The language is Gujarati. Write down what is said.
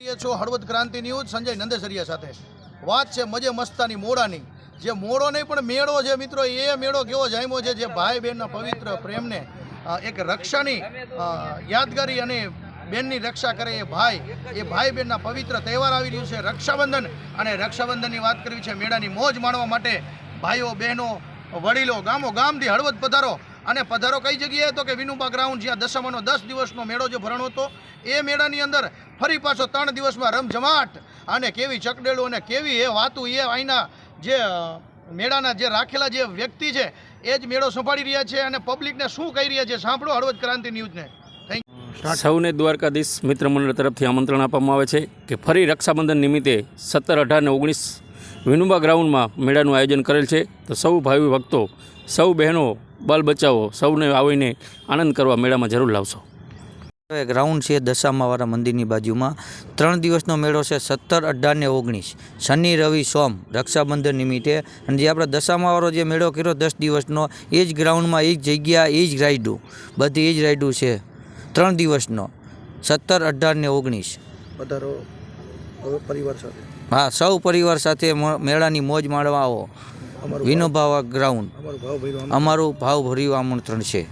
હળવદ ક્રાંતિ ન્યૂઝ, સંજય નંદેસરિયા સાથે. વાત છે મજે મસ્તાની મોડાની. જે મોડો નહીં, પણ મેળો છે મિત્રો. એ મેળો કેવો જામ્યો છે જે ભાઈ બહેનના પવિત્ર પ્રેમને એક રક્ષાની યાદગારી અને બેનની રક્ષા કરે એ ભાઈ. એ ભાઈ બહેનના પવિત્ર તહેવાર આવી રહ્યું છે. રક્ષાબંધન અને રક્ષાબંધનની વાત કરવી છે મેળાની મોજ માણવા માટે. ભાઈઓ, બહેનો, વડીલો, ગામો, ગામથી હળવદ પધારો. અને પધારો કઈ જગ્યાએ? તો કે વિનુબા ગ્રાઉન્ડ, જ્યાં દશામાનો દસ દિવસનો મેળો જે ભરણો હતો, એ મેળાની અંદર ફરી પાછો ત્રણ દિવસમાં રમઝમાટ. અને કેવી ચકડેલું અને કેવી એ વાતું એ અહીંના જે મેળાના જે રાખેલા જે વ્યક્તિ છે, એ જ મેળો સંભાળી રહ્યા છે અને પબ્લિકને શું કહી રહ્યા છે સાંભળો હળવદ ક્રાંતિ ન્યૂઝને. સૌને દ્વારકાધીશ મિત્ર મંડળ તરફથી આમંત્રણ આપવામાં આવે છે કે ફરી રક્ષાબંધન નિમિત્તે સત્તર અઢાર ને ઓગણીસ વિનુબા ગ્રાઉન્ડમાં મેળાનું આયોજન કરેલ છે. તો સૌ ભાવિ ભક્તો સૌ બહેનો બાલ બચ્ચાઓ સૌને આવીને આનંદ કરવા મેળામાં જરૂર લાવશો. એક ગ્રાઉન્ડ છે દશામાવાળા મંદિરની બાજુમાં. ત્રણ દિવસનો મેળો છે સત્તર અઢાર ને ઓગણીસ. શનિ રવિ સોમ રક્ષાબંધન નિમિત્તે. અને જે આપણે દશામાવાળો જે મેળો કર્યો દસ દિવસનો એ જ ગ્રાઉન્ડમાં એ જ જગ્યા એ જ રાઈડું બધી એ જ રાઈડું છે. ત્રણ દિવસનો. સત્તર અઢાર ને ઓગણીસ. પધારો. પરિવાર સાથે. હા સૌ પરિવાર સાથે મેળાની મોજ માણવા આવો. વિનોભાવા ગ્રાઉન્ડ અમારું ભાવભર્યું આમંત્રણ છે.